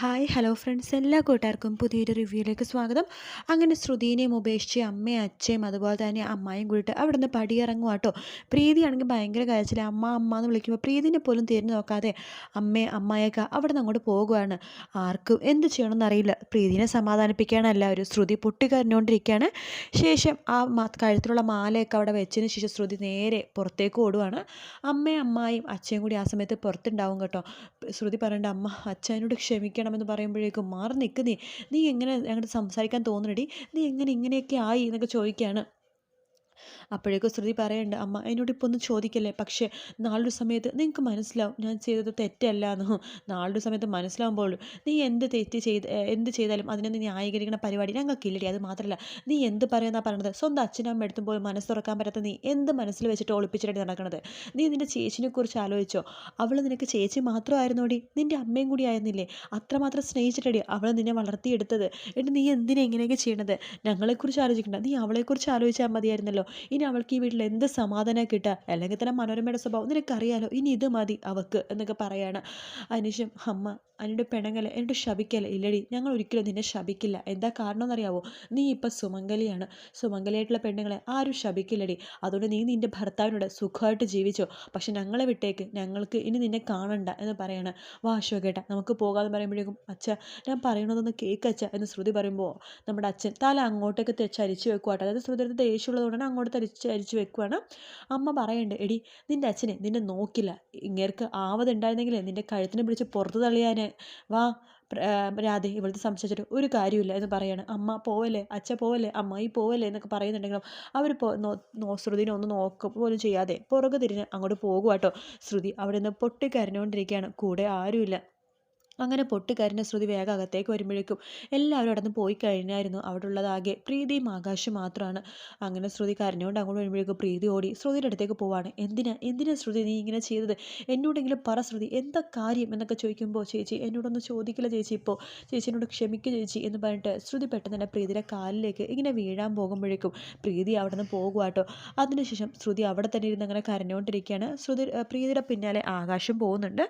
Hi hello friends എല്ലാ കൂട്ടുകാർക്കും പുതിയൊരു റിവ്യൂയിലേക്ക് സ്വാഗതം. അങ്ങനെ ശ്രുതിനെയും ഉപേക്ഷിച്ച് അമ്മയും അച്ഛയും അതുപോലെ തന്നെ അമ്മായും കൂടിയിട്ട് അവിടെ നിന്ന് പടിയിറങ്ങുക കേട്ടോ പ്രീതിയാണെങ്കിൽ ഭയങ്കര കാര്യത്തിൽ അമ്മ അമ്മ എന്ന് വിളിക്കുമ്പോൾ പ്രീതിനെ പോലും തിരിഞ്ഞു നോക്കാതെ അമ്മയെ അമ്മായൊക്കെ അവിടെ നിന്ന് അങ്ങോട്ട് പോകുകയാണ് ആർക്കും എന്ത് ചെയ്യണമെന്ന് അറിയില്ല. പ്രീതിനെ സമാധാനിപ്പിക്കുകയാണ് എല്ലാവരും. ശ്രുതി പൊട്ടിക്കരഞ്ഞുകൊണ്ടിരിക്കുകയാണ്. ശേഷം ആ കഴുത്തിലുള്ള മാലയൊക്കെ അവിടെ വെച്ചതിന് ശേഷം ശ്രുതി നേരെ പുറത്തേക്ക് ഓടുവാണ്. അമ്മയും അമ്മായും അച്ഛയും കൂടി ആ സമയത്ത് പുറത്തുണ്ടാവും കേട്ടോ. ശ്രുതി പറയേണ്ട അമ്മ അച്ഛനോട് ക്ഷമിക്കണമെന്ന് പറയുമ്പോഴേക്കും മാറി നിൽക്കുന്നേ. നീ എങ്ങനെ ഞങ്ങളുടെ സംസാരിക്കാൻ തോന്നണടി? നീ എങ്ങനെ ഇങ്ങനെയൊക്കെ ആയി എന്നൊക്കെ ചോദിക്കുകയാണ്. അപ്പോഴേക്കും ശ്രുതി പറയണ്ട അമ്മ എന്നോട് ഇപ്പോൾ ഒന്നും ചോദിക്കല്ലേ? പക്ഷേ നാളൊരു സമയത്ത് നിങ്ങൾക്ക് മനസ്സിലാവും ഞാൻ ചെയ്തത് തെറ്റല്ല എന്ന്. നാളൊരു സമയത്ത് മനസ്സിലാവുമ്പോൾ നീ എന്ത് തെറ്റ് ചെയ്ത് എന്ത് ചെയ്താലും അതിനെ ന്യായീകരിക്കുന്ന പരിപാടി ഞങ്ങൾക്കില്ലടി. അത് മാത്രമല്ല നീ എന്ത് പറയുന്ന പറയണത്? സ്വന്തം അച്ഛനമ്മ എടുത്തും പോലും മനസ്സ് തുറക്കാൻ പറ്റാത്ത നീ എന്ത് മനസ്സിൽ വെച്ചിട്ട് ഒളിപ്പിച്ചിട്ട് നടക്കുന്നത് നീ നിന്റെ ചേച്ചിനെ കുറിച്ച് ആലോചിച്ചോ? അവൾ നിനക്ക് ചേച്ചി മാത്രമായിരുന്നോടി? നിന്റെ അമ്മയും കൂടി ആയിരുന്നില്ലേ? അത്രമാത്രം സ്നേഹിച്ചിട്ടടി അവൾ നിന്നെ വളർത്തിയെടുത്തത്. എന്നിട്ട് നീ എന്തിനാ ഇങ്ങനെയൊക്കെ ചെയ്യണത്? ഞങ്ങളെക്കുറിച്ച് ആലോചിക്കണ്ട. നീ അവളെക്കുറിച്ച് ആലോചിച്ചാൽ മതിയായിരുന്നല്ലോ. ഇനി അവൾക്ക് ഈ വീട്ടിൽ എന്ത് സമാധാനം കിട്ടുക? അല്ലെങ്കിൽ തന്നെ മനോരമയുടെ സ്വഭാവം. നിനക്കറിയാലോ ഇനി ഇത് മതി അവൾക്ക് എന്നൊക്കെ പറയാണ് അതിനുശേഷം അമ്മ. അതിനോട് പെണങ്ങൽ എന്നോട് ശപിക്കല ഇല്ലടി ഞങ്ങൾ ഒരിക്കലും നിന്നെ ശപിക്കില്ല എന്താ കാരണം എന്നറിയാവോ നീ ഇപ്പം സുമംഗലിയാണ്. സുമംഗലിയായിട്ടുള്ള പെണ്ണുങ്ങളെ ആരും ശപിക്കില്ലടി അതുകൊണ്ട് നീ നിന്റെ ഭർത്താവിനോട് സുഖമായിട്ട് ജീവിച്ചോ. പക്ഷെ ഞങ്ങളെ വിട്ടേക്ക്. ഞങ്ങൾക്ക് ഇനി നിന്നെ കാണണ്ട എന്ന് പറയാണ്. വാ അശോകേട്ട നമുക്ക് പോകാമെന്ന് പറയുമ്പോഴേക്കും അച്ഛ ഞാൻ പറയണതൊന്ന് കേക്ക് അച്ഛ എന്ന് ശ്രുതി പറയുമ്പോൾ നമ്മുടെ അച്ഛൻ തല അങ്ങോട്ടേക്ക് ചരിച്ചു വെക്കുവാട്ടോ. അതായത് ശ്രുതിയുടെ ദേഷ്യമുള്ളതുകൊണ്ടാണ് അങ്ങോട്ട് തരിച്ച് ചരിച്ചു വെക്കുവാണ്. അമ്മ പറയണ്ടേ എടി നിന്റെ അച്ഛനെ നിന്നെ നോക്കില്ല. ഇങ്ങേർക്ക് ആവതുണ്ടായിരുന്നെങ്കിൽ നിന്റെ കഴുത്തിനെ പിടിച്ച് പുറത്ത് തള്ളിയാൻ വാ രാധേ ഇവിടുത്തെ സംസാരിച്ചിട്ട് ഒരു കാര്യമില്ല എന്ന് പറയാണ്. അമ്മ പോവല്ലേ? അച്ഛ പോവല്ലേ? അമ്മായി പോവല്ലേ? എന്നൊക്കെ പറയുന്നുണ്ടെങ്കിലും അവർ പോ ശ്രുതിനെ ഒന്ന് നോക്ക പോലും ചെയ്യാതെ പുറകു തിരിഞ്ഞ് അങ്ങോട്ട് പോകുക ശ്രുതി അവിടെ നിന്ന് പൊട്ടിക്കരഞ്ഞുകൊണ്ടിരിക്കുകയാണ്. കൂടെ ആരുമില്ല. അങ്ങനെ പൊട്ടിക്കരഞ്ഞ ശ്രുതി വേഗം അകത്തേക്ക് വരുമ്പോഴേക്കും എല്ലാവരും അവിടെ നിന്ന് പോയി കഴിഞ്ഞായിരുന്നു. അവിടെ ഉള്ളതാകെ പ്രീതിയും ആകാശം മാത്രമാണ് അങ്ങനെ ശ്രുതി കരഞ്ഞുകൊണ്ട് അങ്ങോട്ട് വരുമ്പോഴേക്കും പ്രീതി ഓടി ശ്രുതിയുടെ അടുത്തേക്ക് പോവാണ്. എന്തിനാ? എന്തിനാ ശ്രുതി നീ ഇങ്ങനെ ചെയ്തത്? എന്നോടെങ്കിലും പറ ശ്രുതി എന്താ കാര്യം? എന്നൊക്കെ ചോദിക്കുമ്പോൾ ചേച്ചി എന്നോടൊന്ന് ചോദിക്കില്ല ചേച്ചി ഇപ്പോൾ. ചേച്ചി എന്നോട് ക്ഷമിക്കുക ചേച്ചി എന്ന് പറഞ്ഞിട്ട് ശ്രുതി പെട്ടെന്ന് തന്നെ പ്രീതിയുടെ കാലിലേക്ക് ഇങ്ങനെ വീഴാൻ പോകുമ്പോഴേക്കും പ്രീതി അവിടെ നിന്ന് പോകുക കേട്ടോ അതിനുശേഷം ശ്രുതി അവിടെ തന്നെ ഇരുന്ന് അങ്ങനെ കരഞ്ഞുകൊണ്ടിരിക്കുകയാണ്. ശ്രുതി പ്രീതിയുടെ പിന്നാലെ ആകാശം പോകുന്നുണ്ട്.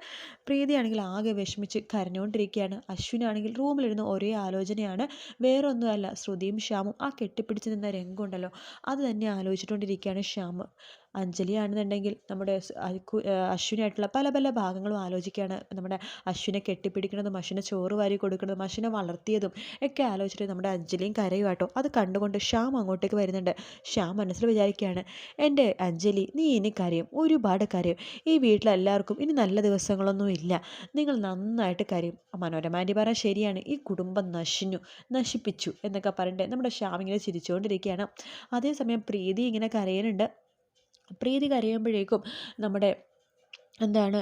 പ്രീതിയാണെങ്കിൽ ആകെ വിഷമിച്ച് കരഞ്ഞുകൊണ്ടിരിക്കുകയാണ്. അശ്വിനാണെങ്കിൽ റൂമിലിരുന്ന് ഒരേ ആലോചനയാണ്. വേറൊന്നുമല്ല ശ്രുതിയും ശ്യാമും ആ കെട്ടിപ്പിടിച്ച് നിന്ന രംഗമുണ്ടല്ലോ. അത് തന്നെ ആലോചിച്ചുകൊണ്ടിരിക്കുകയാണ് ശ്യാം അഞ്ജലിയാണെന്നുണ്ടെങ്കിൽ നമ്മുടെ അശ്വിനായിട്ടുള്ള പല പല ഭാഗങ്ങളും ആലോചിക്കുകയാണ്. നമ്മുടെ അശ്വിനെ കെട്ടിപ്പിടിക്കുന്നതും അശ്വിനെ ചോറ് വാരി കൊടുക്കുന്നതും അശ്വിനെ വളർത്തിയതും ഒക്കെ ആലോചിച്ചിട്ട് നമ്മുടെ അഞ്ജലിയും കരയും കേട്ടോ അത് കണ്ടുകൊണ്ട് ശ്യാം അങ്ങോട്ടേക്ക് വരുന്നുണ്ട്. ശ്യാം മനസ്സിൽ വിചാരിക്കുകയാണ് എന്റെ അഞ്ജലി നീ ഇനി കരയും. ഒരുപാട് കരയും. ഈ വീട്ടിലെല്ലാവർക്കും ഇനി നല്ല ദിവസങ്ങളൊന്നുമില്ല നിങ്ങൾ നന്നായിട്ട് കരയും മനോരമാന്റെ പറയാൻ ശരിയാണ്. ഈ കുടുംബം നശിഞ്ഞു നശിപ്പിച്ചു എന്നൊക്കെ പറഞ്ഞിട്ട് നമ്മുടെ ശ്യാം ഇങ്ങനെ ചിരിച്ചുകൊണ്ടിരിക്കുകയാണ്. അതേസമയം പ്രീതി ഇങ്ങനെ കരയുന്നുണ്ട്. പ്രീതി കരയുമ്പോഴേക്കും നമ്മുടെ എന്താണ്?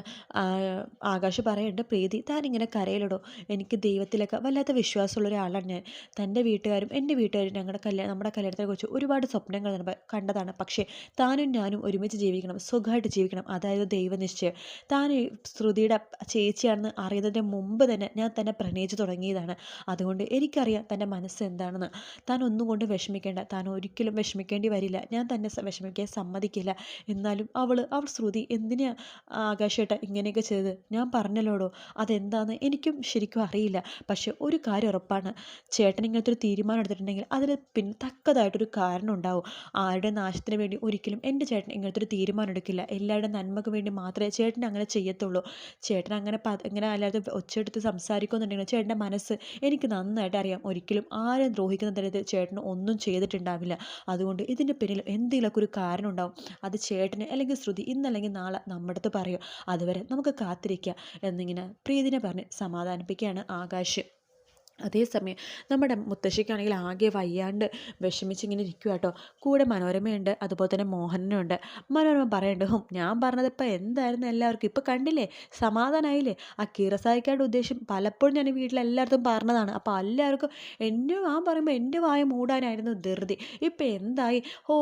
ആകാശ് പറയുന്നുണ്ട് പ്രീതി താൻ ഇങ്ങനെ കരയിലിടോ? എനിക്ക് ദൈവത്തിലൊക്കെ വല്ലാത്ത വിശ്വാസമുള്ള ഒരാളാണ് ഞാൻ. തന്റെ വീട്ടുകാരും എന്റെ വീട്ടുകാരും ഞങ്ങളുടെ കല്യാണം നമ്മുടെ കല്യാണത്തെ കുറിച്ച് ഒരുപാട് സ്വപ്നങ്ങൾ കണ്ടതാണ്. പക്ഷേ താനും ഞാനും ഒരുമിച്ച് ജീവിക്കണം സുഖമായിട്ട് ജീവിക്കണം. അതായത് ദൈവനിശ്ചയം. താൻ ശ്രുതിയുടെ ചേച്ചിയാണെന്ന് അറിയുന്നതിന് മുമ്പ് തന്നെ ഞാൻ തന്നെ പ്രണയിച്ച് തുടങ്ങിയതാണ്. അതുകൊണ്ട് എനിക്കറിയാം തന്റെ മനസ്സ് എന്താണെന്ന്. താൻ ഒന്നും കൊണ്ട് വിഷമിക്കേണ്ട. താൻ ഒരിക്കലും വിഷമിക്കേണ്ടി വരില്ല. ഞാൻ തന്നെ വിഷമിക്കാൻ സമ്മതിക്കില്ല. എന്നാലും അവൾ അവൾ ശ്രുതി എന്തിനാ ആകാശേട്ട ഇങ്ങനെയൊക്കെ ചെയ്ത് ഞാൻ പറഞ്ഞല്ലോടോ? അതെന്താന്ന് എനിക്കും ശരിക്കും അറിയില്ല. പക്ഷെ ഒരു കാര്യം ഉറപ്പാണ്. ചേട്ടൻ ഇങ്ങനത്തെ ഒരു തീരുമാനം എടുത്തിട്ടുണ്ടെങ്കിൽ അതിന് പിന്നെ തക്കതായിട്ടൊരു കാരണം ഉണ്ടാവും. ആരുടെ നാശത്തിന് വേണ്ടി ഒരിക്കലും എന്റെ ചേട്ടൻ ഇങ്ങനത്തെ ഒരു തീരുമാനം എടുക്കില്ല. എല്ലാവരുടെ നന്മക്ക് വേണ്ടി മാത്രമേ ചേട്ടൻ അങ്ങനെ ചെയ്യത്തുള്ളൂ. ചേട്ടൻ അങ്ങനെ ഇങ്ങനെ അല്ലാതെ ഒച്ചയെടുത്ത് സംസാരിക്കുന്നുണ്ടെങ്കിൽ ചേട്ടന്റെ മനസ്സ് എനിക്ക് നന്നായിട്ട് അറിയാം. ഒരിക്കലും ആരും ദ്രോഹിക്കുന്ന തരത്തിൽ ചേട്ടന് ഒന്നും ചെയ്തിട്ടുണ്ടാവില്ല. അതുകൊണ്ട് ഇതിന്റെ പിന്നിൽ എന്തെങ്കിലുമൊക്കെ ഒരു കാരണം ഉണ്ടാവും. അത് ചേട്ടന് അല്ലെങ്കിൽ ശ്രുതി ഇന്നല്ലെങ്കിൽ നാളെ നമ്മുടെ അടുത്ത് പറയും. അതുവരെ നമുക്ക് കാത്തിരിക്കുക എന്നിങ്ങനെ പ്രീതിനെ പറഞ്ഞ് സമാധാനിപ്പിക്കുകയാണ് ആകാശ്. അതേസമയം നമ്മുടെ മുത്തശ്ശിക്കാണെങ്കിൽ ആകെ വയ്യാണ്ട് വിഷമിച്ചിങ്ങനെ ഇരിക്കുക കേട്ടോ കൂടെ മനോരമയുണ്ട് അതുപോലെ തന്നെ മോഹനനുണ്ട് മനോരമ പറയുന്നുണ്ട് ഹും ഞാൻ പറഞ്ഞത് ഇപ്പം എന്തായിരുന്നു എല്ലാവർക്കും? ഇപ്പം കണ്ടില്ലേ? സമാധാനമായില്ലേ ആ കീറസായിക്കാരുടെ ഉദ്ദേശം പലപ്പോഴും ഞാൻ വീട്ടിലെല്ലായിടത്തും പറഞ്ഞതാണ്. അപ്പോൾ എല്ലാവർക്കും എന്റെ ആ പറയുമ്പോൾ എന്റെ വായ മൂടാനായിരുന്നു ധൃതി. ഇപ്പം എന്തായി? ഓ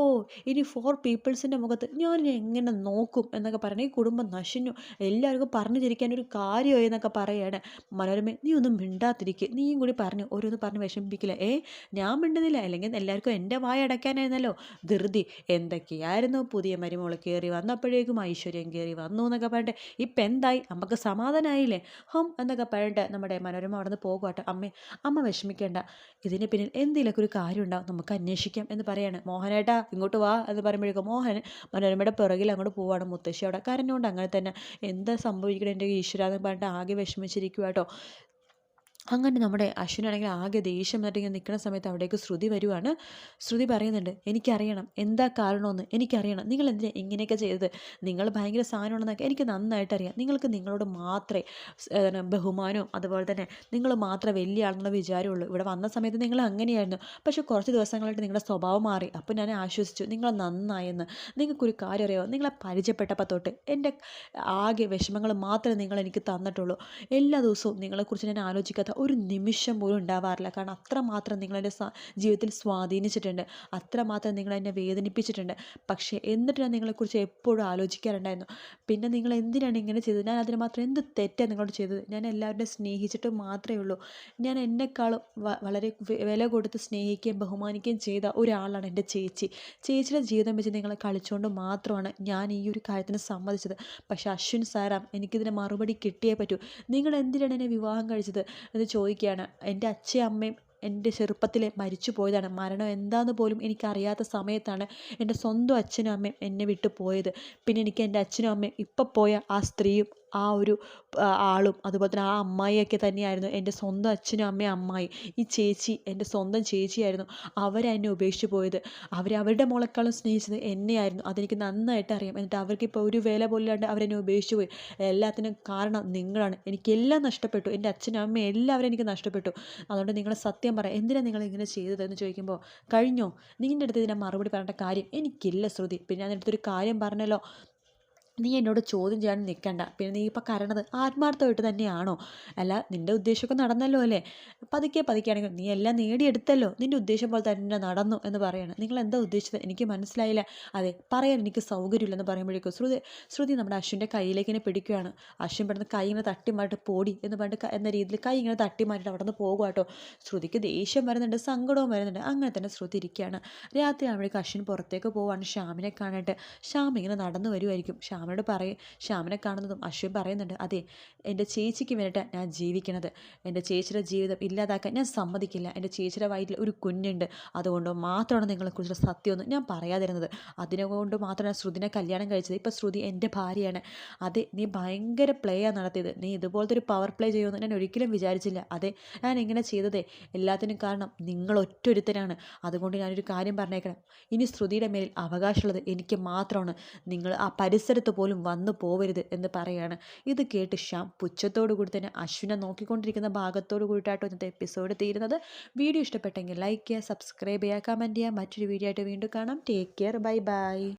ഇനി ഫോർ പീപ്പിൾസിന്റെ മുഖത്ത് ഞാൻ എങ്ങനെ നോക്കും? എന്നൊക്കെ പറഞ്ഞ് ഈ കുടുംബം നശിഞ്ഞു. എല്ലാവർക്കും പറഞ്ഞു തിരിക്കാൻ ഒരു കാര്യമായി എന്നൊക്കെ പറയുകയാണ് മനോരമ നീ ഒന്നും മിണ്ടാതിരിക്കുക നീയും കൂടി പറഞ്ഞു ഓരോന്ന് പറഞ്ഞ് വിഷമിപ്പിക്കില്ല. ഏ ഞാൻ മിണ്ടുന്നില്ല. അല്ലെങ്കിൽ എല്ലാവർക്കും എന്റെ വായ അടയ്ക്കാനായിരുന്നല്ലോ. ധൃതി എന്തൊക്കെയായിരുന്നു? പുതിയ മരുമോൾ കയറി വന്നപ്പോഴേക്കും ഐശ്വര്യം കയറി വന്നു എന്നൊക്കെ പറഞ്ഞിട്ട് ഇപ്പം എന്തായി? നമുക്ക് സമാധാനമായില്ലേ ഹം എന്നൊക്കെ പറഞ്ഞിട്ട് നമ്മുടെ മനോരമ അവിടെ നിന്ന് അമ്മ അമ്മേ അമ്മ വിഷമിക്കേണ്ട. ഇതിന് പിന്നിൽ എന്തെങ്കിലുമൊക്കെ ഒരു കാര്യം ഉണ്ടാവും. നമുക്ക് അന്വേഷിക്കാം എന്ന് പറയാണ്. മോഹനേട്ടാ ഇങ്ങോട്ട് വാ എന്ന് പറയുമ്പോഴേക്കും മോഹൻ മനോരമയുടെ പിറകിൽ അങ്ങോട്ട് പോവാണ്. മുത്തശ്ശി അവിടെ കരഞ്ഞുകൊണ്ട് അങ്ങനെ തന്നെ എന്താ സംഭവിക്കണം എന്റെ ഈശ്വര എന്ന് പറഞ്ഞിട്ട് ആകെ വിഷമിച്ചിരിക്കുക കേട്ടോ അങ്ങനെ നമ്മുടെ അശ്വിനാണെങ്കിൽ ആകെ ദേഷ്യം എന്നിട്ട് നിൽക്കുന്ന സമയത്ത് അവിടേക്ക് ശ്രുതി വരുവാണ്. ശ്രുതി പറയുന്നുണ്ട് എനിക്കറിയണം. എന്താ കാരണമെന്ന്? എനിക്കറിയണം. നിങ്ങൾ എന്തിനാ ഇങ്ങനെയൊക്കെ ചെയ്തത്? നിങ്ങൾ ഭയങ്കര സാധനമാണെന്നൊക്കെ എനിക്ക് നന്നായിട്ട് അറിയാം. നിങ്ങൾക്ക് നിങ്ങളോട് മാത്രമേ ബഹുമാനവും അതുപോലെ തന്നെ നിങ്ങൾ മാത്രമേ വലിയ ആളെന്നുള്ള വിചാരമുള്ളൂ. ഇവിടെ വന്ന സമയത്ത് നിങ്ങൾ അങ്ങനെയായിരുന്നു. പക്ഷേ കുറച്ച് ദിവസങ്ങളായിട്ട് നിങ്ങളുടെ സ്വഭാവം മാറി. അപ്പോൾ ഞാൻ ആശ്വസിച്ചു നിങ്ങൾ നന്നായെന്ന്. നിങ്ങൾക്കൊരു കാര്യം അറിയാമോ നിങ്ങളെ പരിചയപ്പെട്ടപ്പോൾ തൊട്ട് എന്റെ ആകെ വിഷമങ്ങൾ മാത്രമേ നിങ്ങൾ എനിക്ക് തന്നിട്ടുള്ളൂ. എല്ലാ ദിവസവും നിങ്ങളെക്കുറിച്ച് ഞാൻ ആലോചിക്കാത്ത ഒരു നിമിഷം പോലും ഉണ്ടാവാറില്ല. കാരണം അത്രമാത്രം നിങ്ങളെന്റെ ജീവിതത്തിൽ സ്വാധീനിച്ചിട്ടുണ്ട്. അത്രമാത്രം നിങ്ങളെന്നെ വേദനിപ്പിച്ചിട്ടുണ്ട്. പക്ഷേ എന്നിട്ട് ഞാൻ നിങ്ങളെക്കുറിച്ച് എപ്പോഴും ആലോചിക്കാറുണ്ടായിരുന്നു. പിന്നെ നിങ്ങൾ എന്തിനാണ് ഇങ്ങനെ ചെയ്തത്? ഞാൻ അതിന് മാത്രം എന്ത് തെറ്റാണ് നിങ്ങളോട് ചെയ്തത്? ഞാൻ എല്ലാവരുടെയും സ്നേഹിച്ചിട്ട് മാത്രമേ ഉള്ളൂ. ഞാൻ എന്നെക്കാളും വളരെ വില കൊടുത്ത് സ്നേഹിക്കുകയും ബഹുമാനിക്കുകയും ചെയ്ത ഒരാളാണ് എന്റെ ചേച്ചി. ചേച്ചിയുടെ ജീവിതം വെച്ച് നിങ്ങളെ കളിച്ചുകൊണ്ട് മാത്രമാണ് ഞാൻ ഈ ഒരു കാര്യത്തിന് സമ്മതിച്ചത്. പക്ഷേ അശ്വിൻ സാറാം എനിക്കിതിന് മറുപടി കിട്ടിയേ പറ്റൂ. നിങ്ങൾ എന്തിനാണ് എന്നെ വിവാഹം കഴിച്ചത്? ചോദിക്കുകയാണ് എന്റെ അച്ഛയും അമ്മയും എന്റെ ചെറുപ്പത്തിലെ മരിച്ചു പോയതാണ്. മരണം എന്താന്ന് പോലും എനിക്കറിയാത്ത സമയത്താണ് എന്റെ സ്വന്തം അച്ഛനും അമ്മയും എന്നെ വിട്ടു പോയത്. പിന്നെ എനിക്ക് എന്റെ അച്ഛനും അമ്മയും ഇപ്പം പോയ ആ സ്ത്രീയും ആ ഒരു ആളും അതുപോലെ തന്നെ ആ അമ്മായിയൊക്കെ തന്നെയായിരുന്നു എന്റെ സ്വന്തം അച്ഛനും അമ്മയും അമ്മായി. ഈ ചേച്ചി എന്റെ സ്വന്തം ചേച്ചിയായിരുന്നു അവരെന്നെ ഉപേക്ഷിച്ച് പോയത്. അവർ അവരുടെ മോളെക്കാളും സ്നേഹിച്ചത് എന്നെയായിരുന്നു. അതെനിക്ക് നന്നായിട്ട് അറിയാം. എന്നിട്ട് അവർക്ക് ഇപ്പോൾ ഒരു വില പോലാണ്ട് അവരെന്നെ ഉപേക്ഷിച്ച് പോയി. എല്ലാത്തിനും കാരണം നിങ്ങളാണ്. എനിക്കെല്ലാം നഷ്ടപ്പെട്ടു. എന്റെ അച്ഛനും അമ്മയും എല്ലാവരും എനിക്ക് നഷ്ടപ്പെട്ടു. അതുകൊണ്ട് നിങ്ങൾ സത്യം പറ എന്തിനാണ് നിങ്ങൾ ഇങ്ങനെ ചെയ്തതെന്ന് ചോദിക്കുമ്പോൾ കഴിഞ്ഞോ? നിങ്ങളുടെ അടുത്ത് ഇതിനെ മറുപടി പറയേണ്ട കാര്യം എനിക്കില്ല ശ്രുതി. പിന്നെ ഞാൻ അടുത്തൊരു കാര്യം പറഞ്ഞല്ലോ. നീ എന്നോട് ചോദ്യം ചെയ്യാൻ നിൽക്കണ്ട പിന്നെ നീ ഇപ്പം കരണത് ആത്മാർത്ഥമായിട്ട് തന്നെയാണോ? അല്ല നിന്റെ ഉദ്ദേശമൊക്കെ നടന്നല്ലോ അല്ലേ? പതുക്കെ പതുക്കെയാണെങ്കിൽ നീ എല്ലാം നേടിയെടുത്തല്ലോ. നിന്റെ ഉദ്ദേശം പോലെ തന്നെ നടന്നു എന്ന് പറയാണ്. നിങ്ങൾ എന്താ ഉദ്ദേശിച്ചത്? എനിക്ക് മനസ്സിലായില്ല. അതെ പറയാൻ എനിക്ക് സൗകര്യമില്ലെന്ന് പറയുമ്പോഴേക്കും ശ്രുതി ശ്രുതി നമ്മുടെ അശ്വിന്റെ കയ്യിലേക്ക് ഇങ്ങനെ പിടിക്കുകയാണ്. അശ്വിൻ പെട്ടെന്ന് കൈ ഇങ്ങനെ തട്ടി മാറ്റി പോടി എന്ന് പറഞ്ഞിട്ട് എന്ന രീതിയിൽ കൈ ഇങ്ങനെ തട്ടി മാറ്റിട്ട് അവിടെ നിന്ന് പോകുക ശ്രുതിക്ക് ദേഷ്യം വരുന്നുണ്ട് സങ്കടവും വരുന്നുണ്ട്. അങ്ങനെ തന്നെ ശ്രുതി ഇരിക്കുകയാണ്. രാത്രി ആവുമ്പോഴേക്കും അശ്വിൻ പുറത്തേക്ക് പോവാണ് ശ്യാമിനെ കാണാനായിട്ട്. ശ്യാം ഇങ്ങനെ നടന്നു വരുമായിരിക്കും ശ്യാമിനോട് പറയ ശ്യാമിനെ കാണുന്നതും അശ്വിൻ പറയുന്നുണ്ട് അതെ എന്റെ ചേച്ചിക്ക് വേണ്ടിയിട്ടാണ് ഞാൻ ജീവിക്കണത് എന്റെ ചേച്ചിയുടെ ജീവിതം ഇല്ലാതാക്കാൻ ഞാൻ സമ്മതിക്കില്ല. എന്റെ ചേച്ചിയുടെ വയറ്റിൽ ഒരു കുഞ്ഞുണ്ട്. അതുകൊണ്ട് മാത്രമാണ് നിങ്ങളെക്കുറിച്ചുള്ള സത്യമൊന്നും ഞാൻ പറയാതിരുന്നത്. അതിനുകൊണ്ട് മാത്രമാണ് ശ്രുതിനെ കല്യാണം കഴിച്ചത്. ഇപ്പോൾ ശ്രുതി എന്റെ ഭാര്യയാണ്. അതെ നീ ഭയങ്കര പ്ലേ ആണ് നടത്തിയത്. നീ ഇതുപോലത്തെ ഒരു പവർ പ്ലേ ചെയ്യുമെന്ന് ഞാൻ ഒരിക്കലും വിചാരിച്ചില്ല. അതെ ഞാൻ ഇങ്ങനെ ചെയ്തതേ. എല്ലാത്തിനും കാരണം നിങ്ങൾ ഒറ്റൊരുത്തനാണ് അതുകൊണ്ട് ഞാനൊരു കാര്യം പറഞ്ഞേക്കണം. ഇനി ശ്രുതിയുടെ മേലിൽ അവകാശമുള്ളത് എനിക്ക് മാത്രമാണ്. നിങ്ങൾ ആ പരിസരത്ത് പോലും വന്നു പോവരുത് എന്ന് പറയാണ്. ഇത് കേട്ട് ശ്യാം പുച്ഛത്തോടു കൂടി തന്നെ അശ്വിനെ നോക്കിക്കൊണ്ടിരിക്കുന്ന ഭാഗത്തോടു കൂടിയിട്ടാട്ടോ ഇന്നത്തെ എപ്പിസോഡ് തീരുന്നത്. വീഡിയോ ഇഷ്ടപ്പെട്ടെങ്കിൽ ലൈക്ക് ചെയ്യുക സബ്സ്ക്രൈബ് ചെയ്യുക കമന്റ് ചെയ്യുക. മറ്റൊരു വീഡിയോ ആയിട്ട് വീണ്ടും കാണാം. Take care bye bye